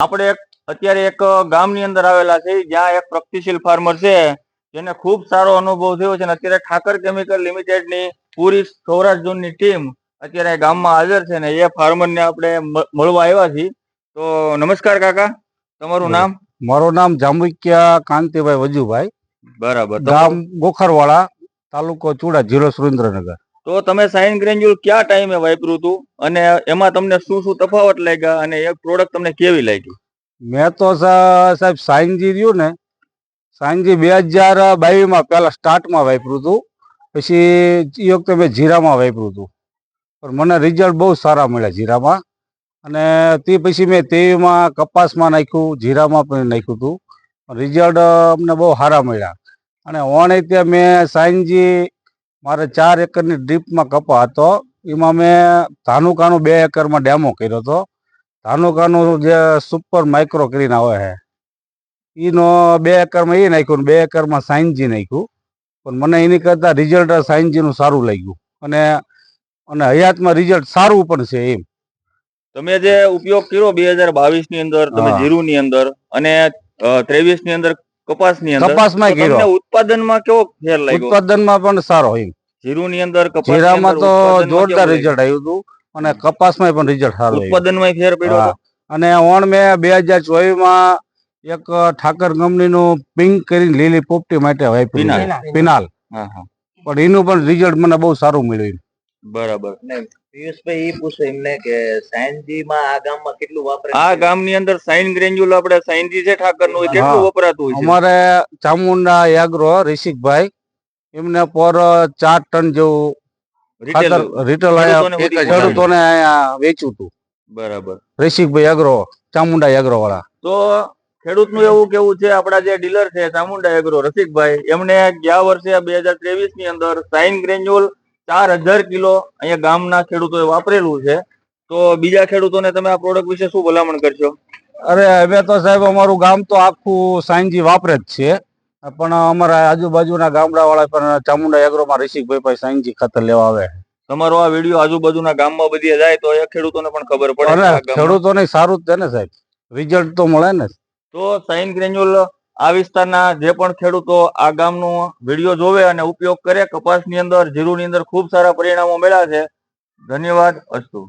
આપણે એક અત્યારે એક ગામની અંદર આવેલા છે જ્યાં એક પ્રગતિશીલ ફાર્મર છે જેને ખૂબ સારો અનુભવ થયો છે અને અત્યારે ઠાકર કેમિકલ લિમિટેડની પૂરી સૌરાષ્ટ્ર ઝોનની ટીમ અત્યારે આ ગામમાં હાજર છે ને એ ફાર્મરને આપણે મળવા આવ્યા છીએ. તો નમસ્કાર કાકા તમારું નામ? મારું નામ જાંબુકિયા કાંતિભાઈ વજુભાઈ. બરાબર. ગામ ગોખરવાળા તાલુકો ચુડા જિલ્લો સુરેન્દ્રનગર. તો તમે સાઇન ગ્રેન્યુલ કયા ટાઈમે વાપર્યું હતું અને એમાં તમને શું શું તફાવત લાગ્યા? અને એ પ્રોડક્ટ તમને કેવી લાગી? મેં તો સાહેબ સાઇનજી રહ્યું ને સાઇનજી બે હજાર બાવીસમાં પહેલાં સ્ટાર્ટમાં વાપર્યું હતું પછી એ વખતે મેં જીરામાં વાપર્યું હતું પણ મને રિઝલ્ટ બહુ સારા મળ્યા જીરામાં. અને તે પછી મેં તેમાં કપાસમાં નાખ્યું, જીરામાં પણ નાખ્યું હતું રિઝલ્ટ અમને બહુ સારા મળ્યા. અને ઓણે ત્યાં મેં સાઈનજી મારે ચાર એકરની ડ્રીપમાં કપા હતો. એમાં મેં ધાનુકાનું બે એકરમાં ડેમો કર્યો હતો. ધાનુકાનું જે સુપર માઇક્રો કરીને આવે છે. એનો બે એકરમાં એ નાખ્યું બે એકરમાં સાયન્સજી નાખ્યું. પણ મને એની કરતાં રિઝલ્ટ સાયન્સજીનું સારું લાગ્યું. અને અને હયાતમાં રિઝલ્ટ સારું પણ છે એમ. તમે જે ઉપયોગ કર્યો બે હજાર બાવીસની અંદર તમે હા. જીરું ની અંદર અને ત્રેવીસની અંદર કપાસની અંદર કપાસમાં કર્યો. ઉત્પાદનમાં કેવો ફેર લાગ્યો? ઉત્પાદનમાં પણ સારો એમ. જીરું ની અંદર કપાસ જીરામાં તો જોરદાર રિઝલ્ટ આવ્યું હતું અને કપાસમાં પણ રિઝલ્ટ સારું ઉત્પાદનમાં ફેર પડ્યો અને ઓણ મે બે હજાર ચોવીસમાં એક ઠાકર કંપનીનું પિંક કરીને લીલી પોપટી માટે વાપર્યું. પિનાલ. પણ એનું પણ રિઝલ્ટ મને બહુ સારું મળ્યું બરાબર. પિયુષભાઈ એ પૂછો એમને કે સાયન્સજી માં આ ગામમાં કેટલું વાપરે આ ગામની અંદર સાઇન ગ્રેન્યુલ આપણે સાઇનજી છે ઠાકરનું કેટલું. વપરાતું હોય છે. અમારે ચામુંડા એગ્રો રિશિકભાઈ એમને પર ચાર ટન જેવું ખાતર રિટેલ ખેડૂતોને ખેડૂતોને અહીંયા વેચ્યું હતું. બરાબર. રિશિકભાઈ અગ્રો ચામુંડા અગ્રો વાળા. તો ખેડૂતનું એવું કેવું છે આપણા જે ડીલર છે ચામુંડા એગ્રો રસિકભાઈ એમને ગયા વર્ષે બે હજાર ત્રેવીસની અંદર સાઇન ગ્રેન્યુઅલ ચાર હજાર કિલો અહીંયા ગામના ખેડૂતોએ વાપરેલું છે. તો બીજા ખેડૂતોને તમે આ પ્રોડક્ટ વિશે શું ભલામણ કરશો? અરે હવે તો સાહેબ અમારું ગામ તો આખું સાંજી વાપરે જ છે. પણ અમારા આજુબાજુના ગામડા વાળા પણ ચામુંડા એગ્રોમાં રિશિકભાઈ પાસે સાંજી ખાતર લેવા આવે. તમારો આ વીડિયો આજુબાજુના ગામમાં બધી જાય તો એ ખેડૂતોને પણ ખબર પડે ખેડૂતોને સારું જ છે ને સાહેબ. રિઝલ્ટ તો મળે ને. તો સાઇન ગ્રેન્યુલ આ વિસ્તારના જે પણ ખેડૂતો આ ગામનો વીડિયો જોવે અને ઉપયોગ કરે કપાસની અંદર જીરુની અંદર ખૂબ સારા પરિણામો મળ્યા છે. ધન્યવાદ અસ્તુ.